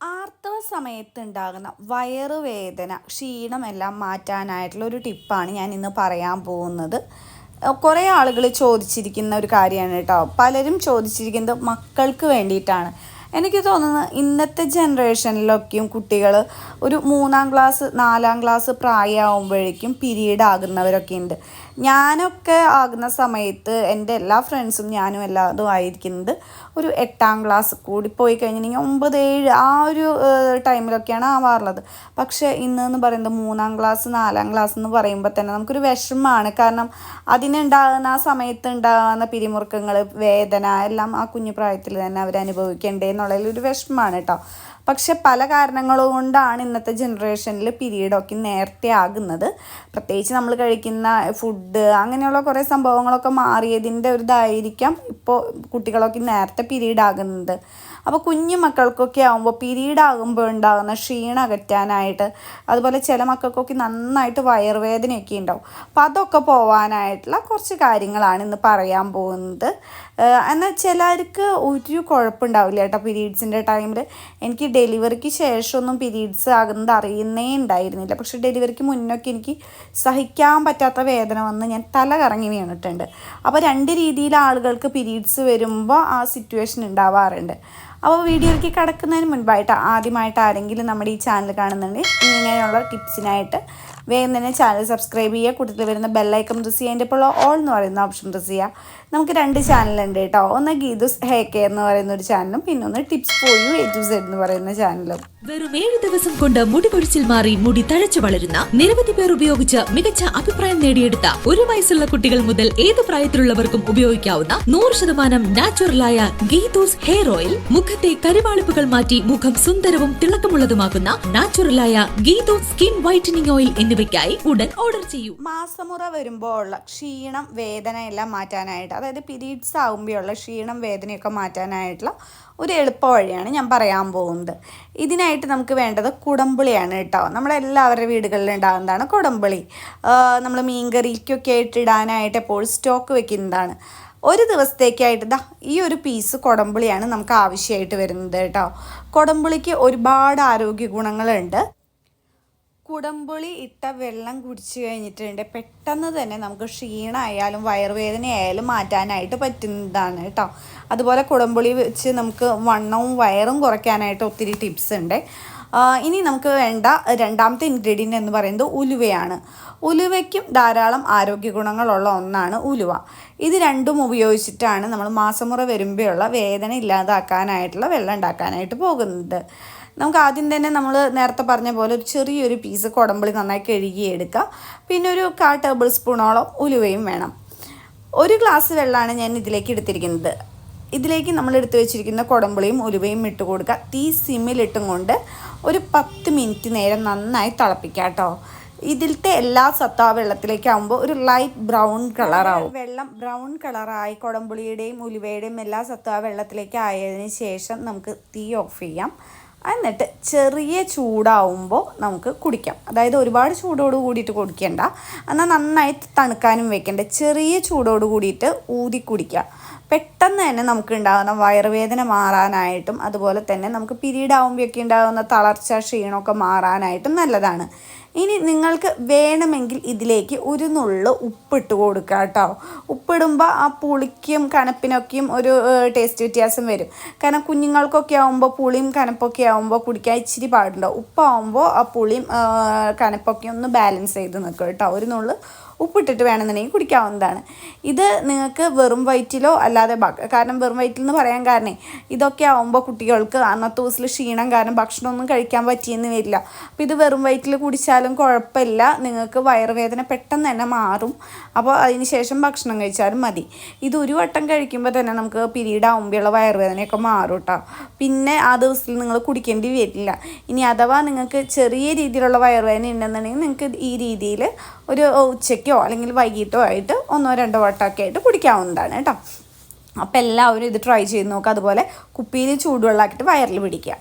ആർത്തവ സമയത്ത് ഉണ്ടാകുന്ന വയറുവേദന ക്ഷീണമെല്ലാം മാറ്റാനായിട്ടുള്ള ഒരു ടിപ്പാണ് ഞാൻ ഇന്ന് പറയാൻ പോകുന്നത്. കുറേ ആളുകൾ ചോദിച്ചിരിക്കുന്ന ഒരു കാര്യമാണ് കേട്ടോ. പലരും ചോദിച്ചിരിക്കുന്നത് മക്കൾക്ക് വേണ്ടിയിട്ടാണ്. എനിക്ക് തോന്നുന്നത് ഇന്നത്തെ ജനറേഷനിലൊക്കെയും കുട്ടികൾ ഒരു മൂന്നാം ക്ലാസ് നാലാം ക്ലാസ് പ്രായമാകുമ്പോഴേക്കും പീരീഡ് ആകുന്നവരൊക്കെ ഉണ്ട് ഞാനൊക്കെ ആകുന്ന സമയത്ത് എന്റെ എല്ലാ ഫ്രണ്ട്സും ഞാനും എല്ലാതും ആയിരിക്കുന്നത് ഒരു എട്ടാം ക്ലാസ് കൂടി പോയി കഴിഞ്ഞിട്ടുണ്ടെങ്കിൽ ഒമ്പത് ഏഴ് ആ ഒരു ടൈമിലൊക്കെയാണ് ആവാറുള്ളത് പക്ഷേ ഇന്ന് എന്ന് പറയുന്നത് മൂന്നാം ക്ലാസ് നാലാം ക്ലാസ് എന്ന് പറയുമ്പോൾ തന്നെ നമുക്കൊരു വിഷമമാണ് കാരണം അതിനുണ്ടാകുന്ന ആ സമയത്ത് ഉണ്ടാകുന്ന പിരിമുറുക്കങ്ങൾ വേദന എല്ലാം ആ കുഞ്ഞു പ്രായത്തിൽ തന്നെ അവർ അനുഭവിക്കേണ്ടേ എന്നുള്ളതിൽ ഒരു വിഷമമാണ് കേട്ടോ പക്ഷെ പല കാരണങ്ങൾ കൊണ്ടാണ് ഇന്നത്തെ ജനറേഷനിൽ പീരീഡൊക്കെ നേരത്തെ ആകുന്നത്. പ്രത്യേകിച്ച് നമ്മൾ കഴിക്കുന്ന ഫുഡ് അങ്ങനെയുള്ള കുറേ സംഭവങ്ങളൊക്കെ മാറിയതിന്റെ ഒരു ഇതായിരിക്കാം ഇപ്പോൾ കുട്ടികളൊക്കെ നേരത്തെ പീരീഡ് ആകുന്നത്. അപ്പോൾ കുഞ്ഞു മക്കൾക്കൊക്കെ ആകുമ്പോൾ പീരീഡ് ആകുമ്പോൾ ഉണ്ടാകുന്ന ക്ഷീണം അകറ്റാനായിട്ട് അതുപോലെ ചില മക്കൾക്കൊക്കെ നന്നായിട്ട് വയറുവേദനയൊക്കെ ഉണ്ടാവും. അപ്പോൾ അതൊക്കെ പോവാനായിട്ടുള്ള കുറച്ച് കാര്യങ്ങളാണ് ഇന്ന് പറയാൻ പോകുന്നത്. എന്നാൽ ചിലർക്ക് ഒരു കുഴപ്പമുണ്ടാവില്ല കേട്ടോ പീരീഡ്സിന്റെ ടൈമിൽ. എനിക്ക് ഡെലിവറിക്ക് ശേഷമൊന്നും പീരീഡ്സ് ആകുന്നത് അറിയുന്നേ ഉണ്ടായിരുന്നില്ല. പക്ഷെ ഡെലിവറിക്ക് മുന്നൊക്കെ എനിക്ക് സഹിക്കാൻ പറ്റാത്ത വേദന വന്ന് ഞാൻ തല കറങ്ങി വീണിട്ടുണ്ട്. അപ്പോൾ രണ്ട് രീതിയിൽ ആളുകൾക്ക് പീരീഡ്സ് വരുമ്പോൾ ആ സിറ്റുവേഷൻ ഉണ്ടാവാറുണ്ട്. അപ്പോൾ വീഡിയോയിലേക്ക് കിടക്കുന്നതിന് മുൻപായിട്ട് ആദ്യമായിട്ട് ആരെങ്കിലും നമ്മുടെ ഈ ചാനൽ കാണുന്നുണ്ടെങ്കിൽ ഇങ്ങനെയുള്ള ടിപ്സിനായിട്ട് വേഗം തന്നെ ചാനൽ സബ്സ്ക്രൈബ് ചെയ്യുക. കൂട്ടത്തിൽ വരുന്ന ബെല്ലൈക്കൺ പ്രസ് ചെയ്യുക. എന്റെ ഇപ്പോൾ ഓൾ എന്ന് പറയുന്ന ഓപ്ഷൻ പ്രസ് ചെയ്യുക. നമുക്ക് രണ്ട് ചാനലുണ്ട് കേട്ടോ. ഒന്ന് ഗീതുസ് ഹെയർ കെയർ എന്ന് പറയുന്ന ഒരു ചാനലും പിന്നെ ഒന്ന് tips for A to Z എന്ന് പറയുന്ന ചാനലും വെറും ഏഴ് ദിവസം കൊണ്ട് മുടി കൊഴിച്ചിൽ മാറി മുടി തഴച്ചു വളരുന്ന നിരവധി പേർ ഉപയോഗിച്ച് മികച്ച അഭിപ്രായം നേടിയെടുത്ത ഒരു വയസ്സുള്ള കുട്ടികൾ മുതൽ ഏത് പ്രായത്തിലുള്ളവർക്കും ഉപയോഗിക്കാവുന്ന നൂറ് ശതമാനം നാച്ചുറലായ ഗീതൂസ് ഹെയർ ഓയിൽ. മുഖത്തെ കരിവാളിപ്പുകൾ മാറ്റി മുഖം സുന്ദരവും തിളക്കമുള്ളതുമാക്കുന്ന നാച്ചുറലായ ഗീതൂസ് സ്കിൻ വൈറ്റനിങ് ഓയിൽ എന്നിവയ്ക്കായി ഉടൻ ഓർഡർ ചെയ്യൂ. മാസമുറ വരുമ്പോൾ ക്ഷീണം വേദന എല്ലാം മാറ്റാനായിട്ട് അതായത് പിരീഡ്സ് ആകുമ്പോഴുള്ള ക്ഷീണം വേദനയൊക്കെ മാറ്റാനായിട്ടുള്ള ഒരു എളുപ്പ വഴിയാണ് ഞാൻ പറയാൻ പോകുന്നത്. ഇതിനായിട്ട് നമുക്ക് വേണ്ടത് കുടംപുളിയാണ് കേട്ടോ. നമ്മളെല്ലാവരുടെ വീടുകളിൽ ഉണ്ടാകുന്നതാണ് കുടംപുളി. നമ്മൾ മീൻകറിക്കൊക്കെ ആയിട്ട് ഇടാനായിട്ട് എപ്പോഴും സ്റ്റോക്ക് വെക്കുന്നതാണ്. ഒരു ദിവസത്തേക്കായിട്ട് ദാ ഈ ഒരു പീസ് കുടംപുളിയാണ് നമുക്ക് ആവശ്യമായിട്ട് വരുന്നത് കേട്ടോ. കുടംപുളിക്ക് ഒരുപാട് ആരോഗ്യ ഗുണങ്ങളുണ്ട് കുടംപുളി ഇട്ട വെള്ളം കുടിച്ചു കഴിഞ്ഞിട്ടുണ്ട്. പെട്ടെന്ന് തന്നെ നമുക്ക് ക്ഷീണമായാലും വയറുവേദനയായാലും മാറ്റാനായിട്ട് പറ്റുന്നതാണ് കേട്ടോ. അതുപോലെ കുടംപുളി വെച്ച് നമുക്ക് വണ്ണവും വയറും കുറയ്ക്കാനായിട്ട് ഒത്തിരി ടിപ്സ് ഉണ്ട്. ഇനി നമുക്ക് വേണ്ട രണ്ടാമത്തെ ഇൻഗ്രീഡിയന്റ് എന്ന് പറയുന്നത് ഉലുവയാണ്. ഉലുവയ്ക്കും ധാരാളം ആരോഗ്യ ഗുണങ്ങളുള്ള ഒന്നാണ് ഉലുവ. ഇത് രണ്ടും ഉപയോഗിച്ചിട്ടാണ് നമ്മൾ മാസമുറ വരുമ്പോഴുള്ള വേദന ഇല്ലാതാക്കാനായിട്ടുള്ള വെള്ളം ഉണ്ടാക്കാനായിട്ട് പോകുന്നത്. നമുക്ക് ആദ്യം തന്നെ നമ്മൾ നേരത്തെ പറഞ്ഞ പോലെ ഒരു ചെറിയൊരു പീസ് കുടമ്പളി നന്നായി കഴുകി എടുക്കുക പിന്നെ ഒരു കാ ടേബിൾ സ്പൂണോളം ഉലുവയും വേണം. ഒരു ഗ്ലാസ് വെള്ളമാണ് ഞാൻ ഇതിലേക്ക് എടുത്തിരിക്കുന്നത്. ഇതിലേക്ക് നമ്മൾ എടുത്തു വെച്ചിരിക്കുന്ന കുടമ്പളിയും ഉലുവയും ഇട്ട് കൊടുക്കുക. തീ സിമ്മിലിട്ടും കൊണ്ട് ഒരു പത്ത് മിനിറ്റ് നേരം നന്നായി തിളപ്പിക്കുക കേട്ടോ. ഇതിലത്തെ എല്ലാ സത്ത വെള്ളത്തിലേക്കാവുമ്പോൾ ഒരു ലൈറ്റ് ബ്രൗൺ കളറാവും വെള്ളം ബ്രൗൺ കളറായി കുടമ്പുളിയുടെയും ഉലുവയുടെയും എല്ലാ സത്ത വെള്ളത്തിലേക്ക് ആയതിനു ശേഷം നമുക്ക് തീ ഓഫ് ചെയ്യാം. എന്നിട്ട് ചെറിയ ചൂടാവുമ്പോൾ നമുക്ക് കുടിക്കാം. അതായത് ഒരുപാട് ചൂടോട് കൂടിയിട്ട് കുടിക്കേണ്ട. എന്നാൽ നന്നായി തണുക്കാനും വെക്കേണ്ട. ചെറിയ ചൂടോട് കൂടിയിട്ട് ഊതി കുടിക്കുക. പെട്ടെന്ന് തന്നെ നമുക്ക് ഉണ്ടാകുന്ന വയറുവേദന മാറാനായിട്ടും അതുപോലെ തന്നെ നമുക്ക് പിരീഡ് ആകുമ്പോഴൊക്കെ ഉണ്ടാകുന്ന തളർച്ച ക്ഷീണമൊക്കെ മാറാനായിട്ടും നല്ലതാണ്. ഇനി നിങ്ങൾക്ക് വേണമെങ്കിൽ ഇതിലേക്ക് ഒരു നുള്ളു ഉപ്പിട്ട് കൊടുക്കുക കേട്ടോ. ഉപ്പിടുമ്പോൾ ആ പുളിക്കും കനപ്പിനൊക്കെയും ഒരു ടേസ്റ്റ് വ്യത്യാസം വരും. കാരണം കുഞ്ഞുങ്ങൾക്കൊക്കെ ആകുമ്പോൾ പുളിയും കനപ്പൊക്കെ ആകുമ്പോൾ കുടിക്കാൻ ഇച്ചിരി പാടുണ്ടാവും ഉപ്പാകുമ്പോൾ ആ പുളിയും കനപ്പൊക്കെ ഒന്ന് ബാലൻസ് ചെയ്ത് നിൽക്കും കേട്ടോ. ഒരു നുള്ളു ഉപ്പിട്ടിട്ട് വേണമെന്നുണ്ടെങ്കിൽ കുടിക്കാവുന്നതാണ്. ഇത് നിങ്ങൾക്ക് വെറും വയറ്റിലോ അല്ലാതെ കാരണം വെറും വയറ്റിൽ എന്ന് പറയാൻ കാരണം ഇതൊക്കെ ആവുമ്പോൾ കുട്ടികൾക്ക് അന്നത്തെ ദിവസത്തിൽ ക്ഷീണം കാരണം ഭക്ഷണമൊന്നും കഴിക്കാൻ പറ്റിയെന്ന് വരില്ല. അപ്പോൾ ഇത് വെറും വയറ്റിൽ കുടിച്ചാലും കുഴപ്പമില്ല. നിങ്ങൾക്ക് വയറുവേദന പെട്ടെന്ന് തന്നെ മാറും. അപ്പോൾ അതിന് ശേഷം ഭക്ഷണം കഴിച്ചാലും മതി. ഇത് ഒരു വട്ടം കഴിക്കുമ്പോൾ തന്നെ നമുക്ക് പിരീഡ് ആകുമ്പോഴുള്ള വയറുവേദനയൊക്കെ മാറും കേട്ടോ പിന്നെ ആ ദിവസത്തിൽ നിങ്ങൾ കുടിക്കേണ്ടി വരില്ല. ഇനി അഥവാ നിങ്ങൾക്ക് ചെറിയ രീതിയിലുള്ള വയറുവേദന ഉണ്ടെന്നുണ്ടെങ്കിൽ നിങ്ങൾക്ക് ഈ രീതിയിൽ ഒരു ഉച്ചയ്ക്കോ അല്ലെങ്കിൽ വൈകിട്ടോ ആയിട്ട് ഒന്നോ രണ്ടോ വട്ടമൊക്കെ ആയിട്ട് കുടിക്കാവുന്നതാണ് കേട്ടോ. അപ്പോൾ എല്ലാവരും ഇത് ട്രൈ ചെയ്ത് നോക്കുക അതുപോലെ കുപ്പിയിൽ ചൂടുവെള്ളമാക്കിയിട്ട് വയറിൽ പിടിക്കുക.